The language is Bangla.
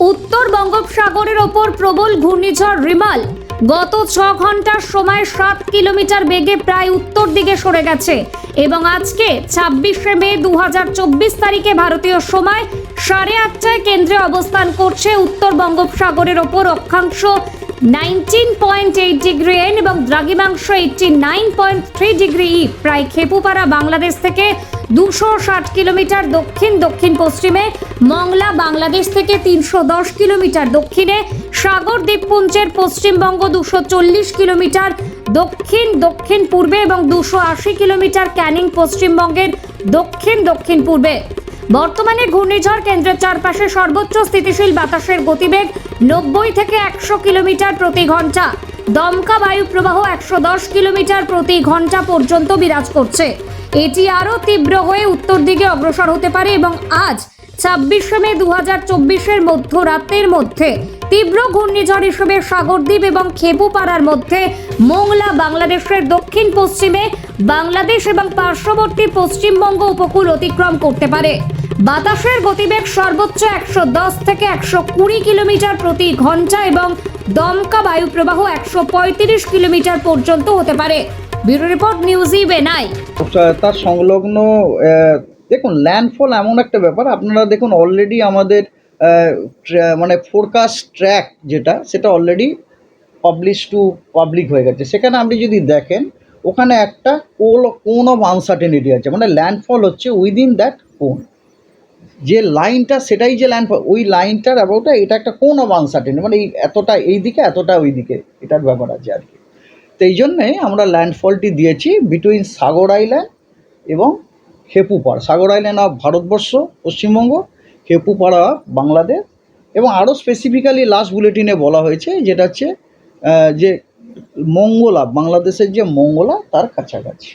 উত্তর বঙ্গোপসাগরের ওপর প্রবল ঘূর্ণিঝড় রিমাল। গত ছ ঘণ্টার সময় সাত কিলোমিটার বেগে প্রায় উত্তর দিকে সরে গেছে এবং আজকে ছাব্বিশে মে দু হাজার চব্বিশ তারিখে ভারতীয় সময় সাড়ে আটটায় কেন্দ্রে অবস্থান করছে উত্তর বঙ্গোপসাগরের ওপর অক্ষাংশ nineteen point eight degree N এবং দ্রাঘিমাংশ eighty nine point three degree E প্রায় খেপুপাড়া, বাংলাদেশ থেকে দুশো ষাট কিলোমিটার দক্ষিণ দক্ষিণ পশ্চিমে। মংলা, বাংলাদেশ থেকে তিনশো দশ কিলোমিটার দক্ষিণে। সাগর দ্বীপপুঞ্জের পশ্চিমবঙ্গ দুশো চল্লিশ কিলোমিটার। দক্ষিণ দক্ষিণ পূর্বে এবং দুশো আশি কিলোমিটার ক্যানিং পশ্চিমবঙ্গের দক্ষিণ দক্ষিণ পূর্বে। বর্তমানে ঘূর্ণিঝড় কেন্দ্রের চারপাশে সর্বোচ্চ স্থিতিশীল বাতাসের গতিবেগ নব্বই থেকে একশো কিলোমিটার প্রতি ঘণ্টা দমকা বায়ু প্রবাহ একশো দশ কিলোমিটার প্রতি ঘণ্টা পর্যন্ত বিরাজ করছে। এটি আরও তীব্র হয়ে উত্তর দিকে অগ্রসর হতে পারে এবং আজ, ছাব্বিশে মে দু হাজার চব্বিশের মধ্যরাতের মধ্যে তীব্র ঘূর্ণিঝড় হিসেবে সাগরদ্বীপ এবং খেপুপাড়ার মধ্যে মোংলা, বাংলাদেশের দক্ষিণ পশ্চিমে বাংলাদেশ এবং পার্শ্ববর্তী পশ্চিমবঙ্গ উপকূল অতিক্রম করতে পারে। বাতাসের গতিবেগ সর্বোচ্চ একশো দশ থেকে একশো কুড়ি কিলোমিটার প্রতি ঘণ্টা এবং দমকা বায়ু প্রবাহ একশো পঁয়ত্রিশ কিলোমিটার পর্যন্ত হতে পারে। ব্যুরো রিপোর্ট নিউজ ইভেনাই তার সংলগ্ন দেখুন, ল্যান্ডফল এমন একটা ব্যাপার। আপনারা দেখুন অলরেডি আমাদের মানে ফোরকাস্ট ট্র্যাক যেটা, সেটা অলরেডি পাবলিশ টু পাবলিক হয়ে গেছে। সেখানে আপনি যদি দেখেন, ওখানে একটা কোল, কোন অফ আনসার্টেনিটি আছে। মানে ল্যান্ডফল হচ্ছে উইদিন দ্যাট কোন যে লাইনটা সেটাই যে ল্যান্ডফল ওই লাইনটার অ্যাবাউটটা এটা একটা কোন অফ আনসার্টেনিটি মানে এই এতটা এই দিকে, এতটা ওই দিকে, এটার ব্যাপার আছে আর কি। তো এই জন্যে আমরা ল্যান্ডফলটি দিয়েছি বিটুইন সাগর আইল্যান্ড এবং খেপুপাড়া সাগর আইল্যান্ড অফ ভারতবর্ষ পশ্চিমবঙ্গ খেপুপাড়া বাংলাদেশ এবং আরও স্পেসিফিক্যালি লাস্ট বুলেটিনে বলা হয়েছে, যেটা হচ্ছে যে মঙ্গলা, বাংলাদেশের যে মঙ্গলা, তার কাছাকাছি।